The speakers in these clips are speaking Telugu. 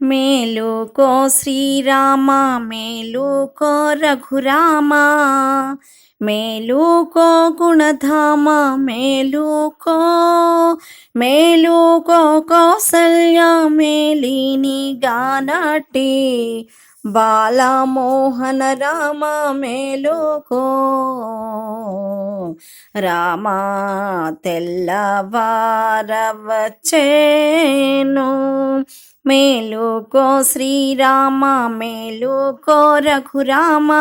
మేలుకో శ్రీరామ మేలుకో రఘురామ మేలుకో గుణధామ మేలుకో మేలుకో కౌసల్య మేలిని గానటి బాలమోహన రామ మేలుకో. రామ తెల్లవారవచ్చేను. మేలుకో శ్రీరామ మేలుకో రఘురామ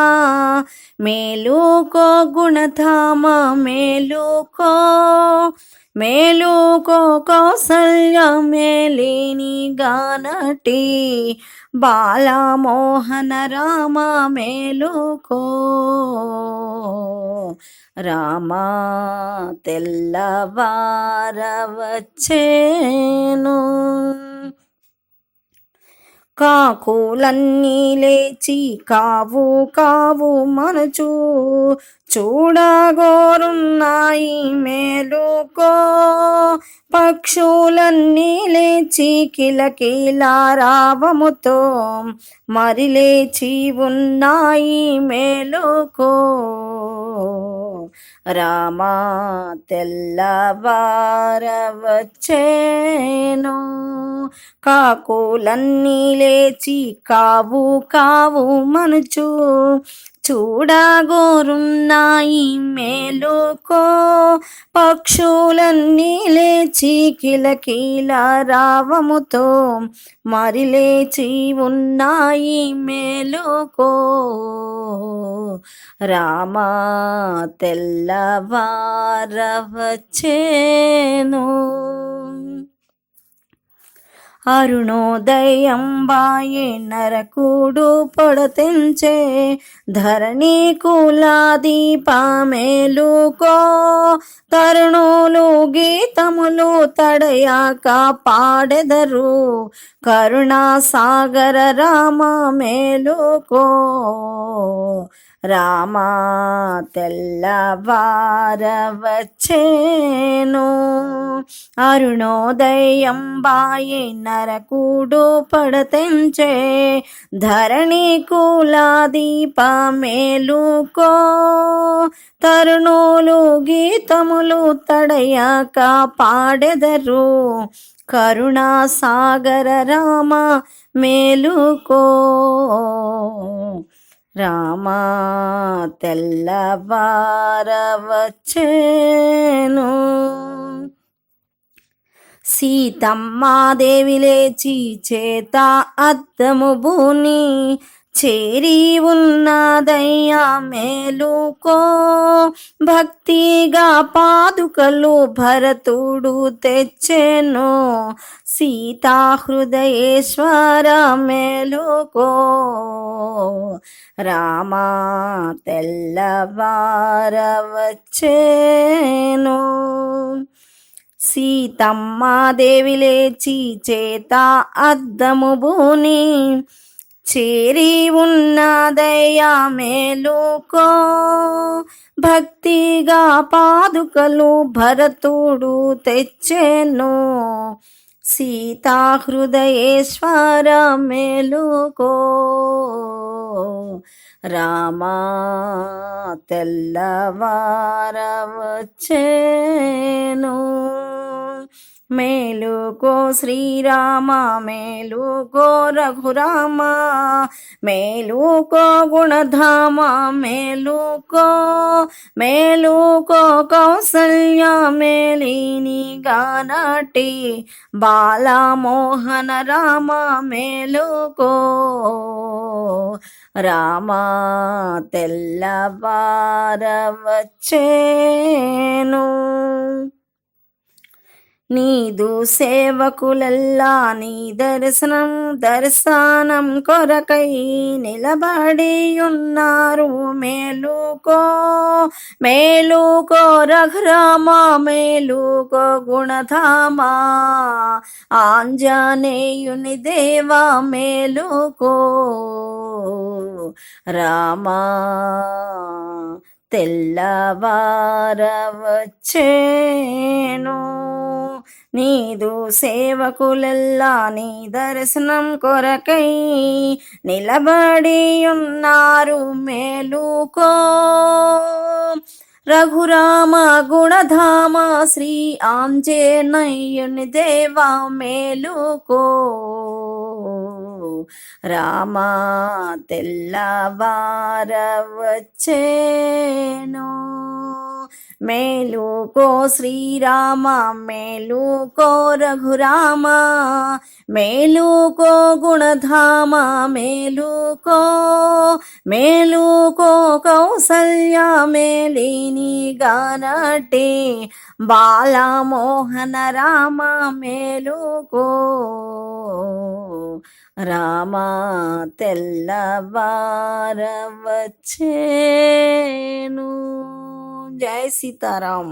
మేలుకో గుణధామ మేలుకో మేలుకో కౌసల్య మేలిని గానటి బాలమోహన రామ మేలుకో. రామ తెల్లవారవచ్చేను. కాకులన్నీ లేచి కావు కావు మనచు. చూడగోరున్నాయి మేలుకో. పక్షులన్నీ లేచి కిలకిల రావముతో మరి లేచి ఉన్నాయి మేలుకో. రామా తెల్లవారవచ్చేను. కాకులన్నీ లేచి కావు కావు మనుచు. చూడగోరున్నాయి మేలుకో. పక్షులన్నీ లేచి కిలకీల రావముతో మరి లేచి ఉన్నాయి మేలుకో. రామా తెల్లవారవచ్చే అరుణోదయంబాయే నరకుడు పొడతెంచే ధరణి కులాదీపమేలుకో తరుణులు గీతములు తడయాక పాడెదరు కరుణాసాగర రామ మేలుకో. రామా తెల్లవారవచ్చేను. అరుణోదయం బాయి నరకూడు పడతెంచే ధరణి కులాదీపమేలుకో తరుణులు గీతములు తడయాక పాడెదరు. కరుణాసాగర రామ మేలుకో. రామా తెల్లవారవచ్చేను. సీతమ్మాదేవి లేచి చేత అద్దము భూని చేరి ఉన్నదయ్యా మేలుకో. భక్తిగా పాదుకలు భరతుడు తెచ్చెను. సీతా హృదయేశ్వర మేలుకో. రామా సీతమ్మ దేవిలే లేచి చేత అద్దము భూని చేరి ఉన్నదయ్యా మేలుకో. భక్తిగా పాదుకలు భరతుడు తెచ్చెను. సీతా హృదయేశ్వర మేలుకో. రామా తెల్లవారవచ్చేను. మేలుకో శ్రీరామ మేలుకో రఘురామ మేలుకో గుణధామ మేలుకో మేలుకో కౌసల్య మేలిని గానటి బాలమోహన రామ మేలుకో రామా తెల్లవారవచ్చేను. నీదు సేవకులల్లా నీ దర్శనం దర్శనం కొరకై నిలబడి ఉన్నారు మేలుకో మేలుకో రఘురామ మేలుకో గుణధామ. ఆంజనేయుని దేవా మేలుకో రామా. తెల్లవారవచ్చేను. నీదు సేవకులెల్లా నీ దర్శనం కొరకై నిలబడి ఉన్నారు మేలుకో. రఘురామ గుణధామ శ్రీ ఆంజనేయుని దేవా మేలుకో. రామా తెల్లవారవచ్చేను. మేలుకో శ్రీరామ మేలుకో రఘురామ మేలుకో గుణధామ మేలుకో మేలుకో కౌసల్య మేలిని గానటే బాలమోహన రామ మేలుకో. రామ తెల్లవారవచ్చేను. జై సీతారాం